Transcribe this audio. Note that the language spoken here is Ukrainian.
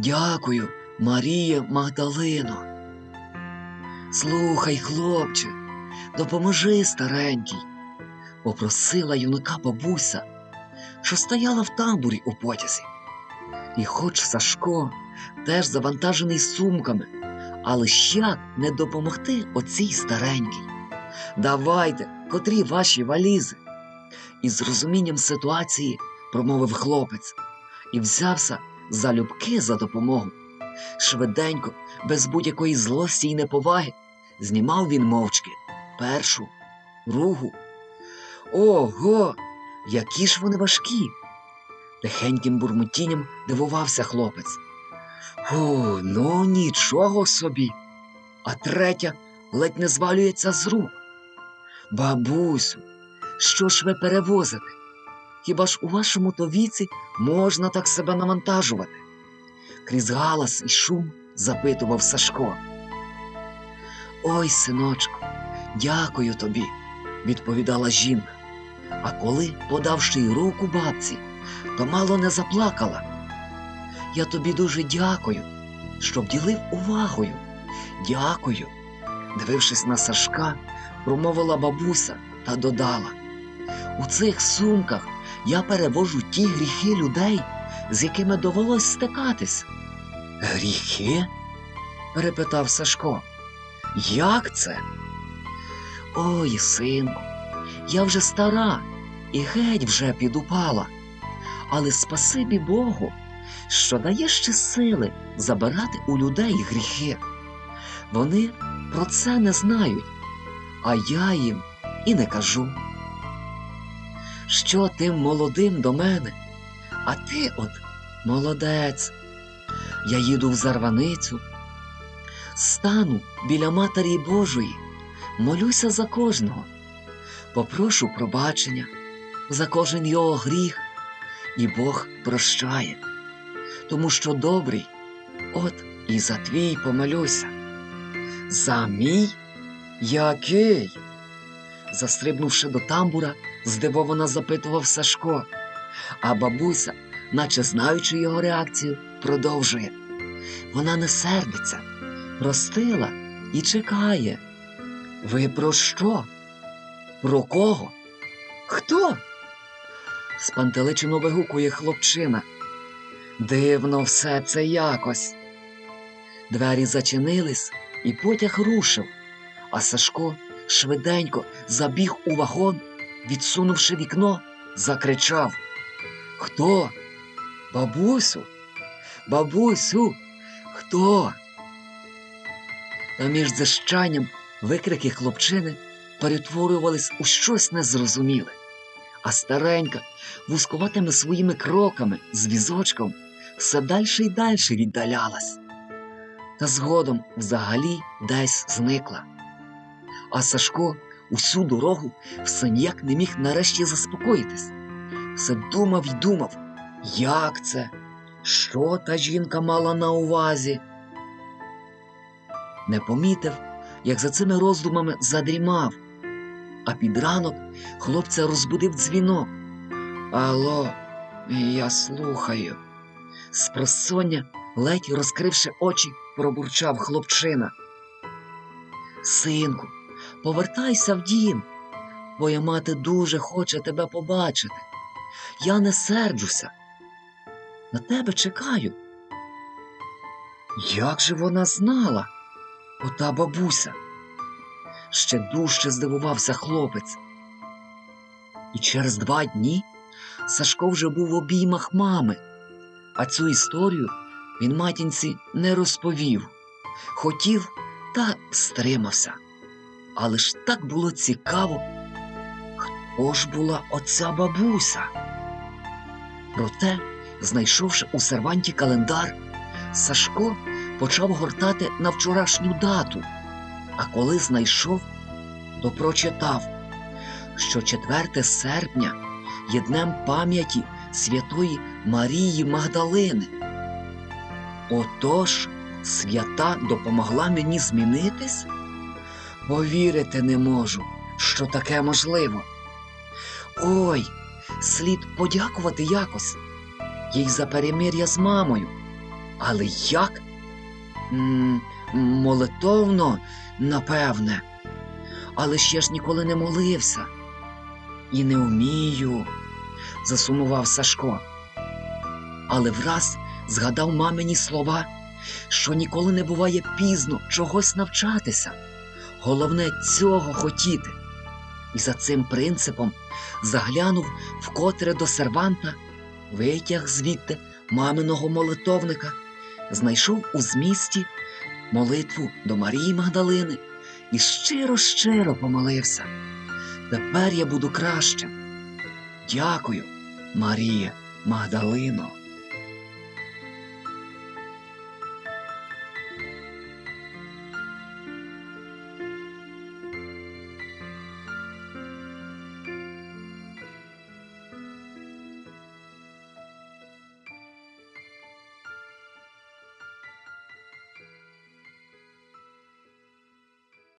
Дякую, Марія Магдалино. Слухай, хлопче, допоможи старенький, попросила юнака бабуся, що стояла в тамбурі у потязі. І хоч Сашко теж завантажений сумками, але як не допомогти оцій старенькій? Давайте, котрі ваші валізи? Із розумінням ситуації промовив хлопець і взявся залюбки за допомогу. Швиденько, без будь-якої злості й неповаги, знімав він мовчки першу, другу. Ого, які ж вони важкі! Тихеньким бурмотінням дивувався хлопець. О, ну нічого собі. А третя ледь не звалюється з рук. Бабусю, що ж ви перевозите? Хіба ж у вашому то віці можна так себе навантажувати? Крізь галас і шум запитував Сашко. Ой, синочку, дякую тобі, відповідала жінка. А коли, подавши й руку бабці, то мало не заплакала. Я тобі дуже дякую, що вділив увагою. Дякую. Дивившись на Сашка, промовила бабуся та додала. У цих сумках я перевожу ті гріхи людей, з якими довелось стикатись. Гріхи? перепитав Сашко. Як це? Ой, синку, я вже стара і геть вже підупала. Але спасибі Богу, що дає ще сили забирати у людей гріхи. Вони про це не знають, а я їм і не кажу. Що тим молодим до мене, а ти от молодець. Я їду в зарваницю, стану біля Матері Божої, молюся за кожного, попрошу пробачення за кожен його гріх, і Бог прощає, тому що добрий, от і за твій помолюся. За мій? Який? Застрибнувши до тамбура, здивовано запитував Сашко, а бабуся, наче знаючи його реакцію, продовжує. Вона не сердиться, простила і чекає. Ви про що? Про кого? Хто? Спантеличено вигукує хлопчина. Дивно все це якось. Двері зачинились, і потяг рушив, а Сашко швиденько забіг у вагон, відсунувши вікно, закричав Хто? Бабусю? Бабусю, хто? Та між зищанням викрики хлопчини перетворювались у щось незрозуміле, а старенька вузкуватими своїми кроками з візочком все дальше й дальше віддалялась, та згодом взагалі десь зникла. А Сашко усю дорогу все ніяк не міг нарешті заспокоїтись. Все думав й думав, як це, що та жінка мала на увазі. Не помітив, як за цими роздумами задрімав, а під ранок хлопця розбудив дзвінок. Алло, я слухаю. Спросоння, ледь розкривши очі, пробурчав хлопчина. Синку, повертайся в дім. Твоя мати дуже хоче тебе побачити. Я не серджуся. На тебе чекаю. Як же вона знала, ота бабуся? Ще дужче здивувався хлопець. І через два дні Сашко вже був в обіймах мами, а цю історію він матінці не розповів. Хотів та стримався. Але ж так було цікаво, хто ж була оця бабуся. Проте, знайшовши у серванті календар, Сашко почав гортати на вчорашню дату, а коли знайшов, то прочитав, що 4 серпня є днем пам'яті святої Марії Магдалини. Отож, свята допомогла мені змінитись? Повірити не можу, що таке можливо. Ой, слід подякувати якось їй за перемир'я з мамою. Але як? М, молитовно, напевне. Але ще ж ніколи не молився. І не вмію, засумував Сашко. Але враз згадав мамині слова, що ніколи не буває пізно чогось навчатися. Головне цього хотіти. І за цим принципом заглянув вкотре до серванта, витяг звідти маминого молитовника, знайшов у змісті молитву до Марії Магдалини і щиро-щиро помолився. Тепер я буду кращим. Дякую, Марія Магдалино.